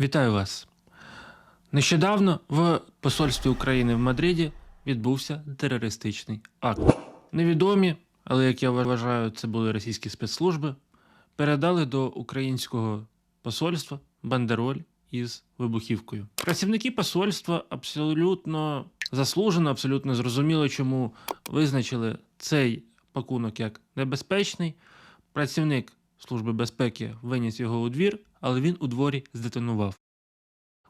Вітаю вас. Нещодавно в посольстві України в Мадриді відбувся терористичний акт. Невідомі, але як я вважаю, це були російські спецслужби, передали до українського посольства бандероль із вибухівкою. Працівники посольства абсолютно заслужено, абсолютно зрозуміло, чому визначили цей пакунок як небезпечний. Працівник Служби безпеки виніс його у двір, але він у дворі здетонував.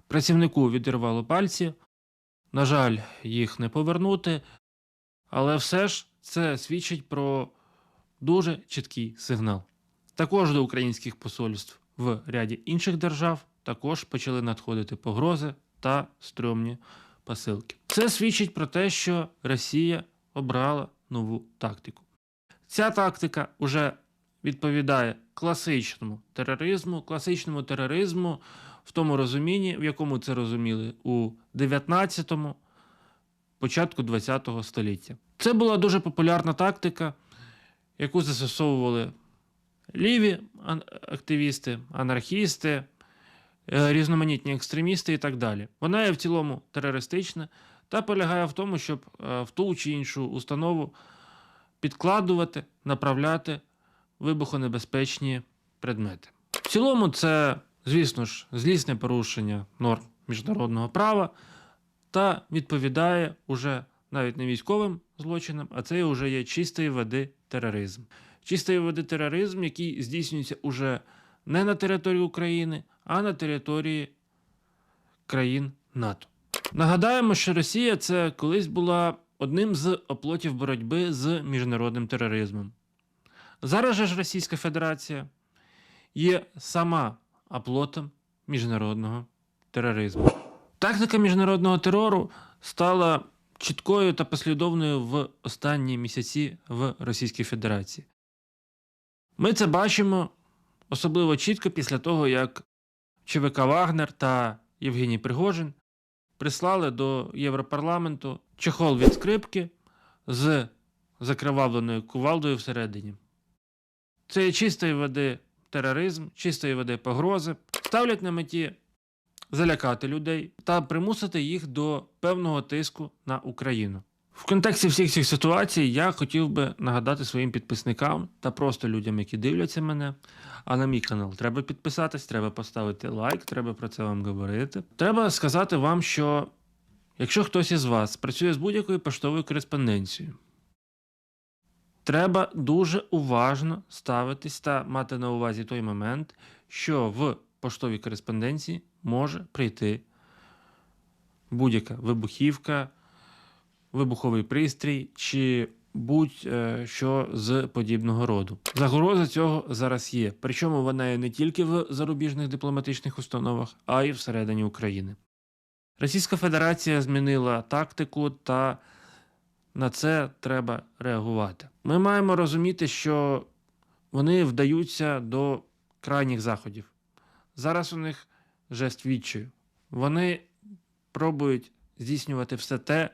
Працівнику відірвало пальці. На жаль, їх не повернути, але все ж це свідчить про дуже чіткий сигнал. Також до українських посольств в ряді інших держав також почали надходити погрози та стрьомні посилки. Це свідчить про те, що Росія обрала нову тактику. Ця тактика вже відповідає класичному тероризму, класичному тероризму в тому розумінні, в якому це розуміли у 19-му, початку 20-го століття. Це була дуже популярна тактика, яку застосовували ліві активісти, анархісти, е, різноманітні екстремісти і так далі. Вона є в цілому терористична та полягає в тому, щоб е, в ту чи іншу установу підкладувати, направляти вибухонебезпечні предмети. В цілому, це, звісно ж, злісне порушення норм міжнародного права та відповідає уже навіть не військовим злочинам, а це вже є чистої води тероризм. Чистої води тероризм, який здійснюється уже не на території України, а на території країн НАТО. Нагадаємо, що Росія це колись була одним з оплотів боротьби з міжнародним тероризмом. Зараз же ж Російська Федерація є сама оплотом міжнародного тероризму. Тактика міжнародного терору стала чіткою та послідовною в останні місяці в Російській Федерації. Ми це бачимо особливо чітко після того, як ЧВК Вагнер та Євгеній Пригожин прислали до Європарламенту чехол від скрипки з закривавленою кувалдою всередині. Це є чистої води тероризм, чистої води погрози, ставлять на меті залякати людей та примусити їх до певного тиску на Україну. В контексті всіх цих ситуацій я хотів би нагадати своїм підписникам та просто людям, які дивляться мене. А на мій канал треба підписатись, треба поставити лайк, треба про це вам говорити. Треба сказати вам, що якщо хтось із вас працює з будь-якою поштовою кореспонденцією, треба дуже уважно ставитись та мати на увазі той момент, що в поштовій кореспонденції може прийти будь-яка вибухівка, вибуховий пристрій чи будь-що з подібного роду. Загроза цього зараз є. Причому вона є не тільки в зарубіжних дипломатичних установах, а й всередині України. Російська Федерація змінила тактику та на це треба реагувати. Ми маємо розуміти, що вони вдаються до крайніх заходів. Зараз у них жест відчаю. Вони пробують здійснювати все те,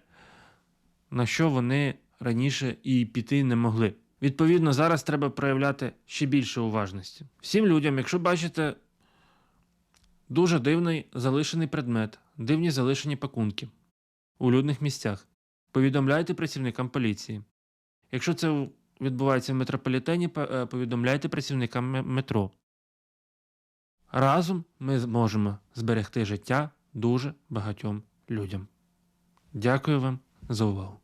на що вони раніше і піти не могли. Відповідно, зараз треба проявляти ще більше уважності. Всім людям, якщо бачите дуже дивний залишений предмет, дивні залишені пакунки у людних місцях, повідомляйте працівникам поліції. Якщо це відбувається в метрополітені, е, повідомляйте працівникам метро. Разом ми зможемо зберегти життя дуже багатьом людям. Дякую вам за увагу.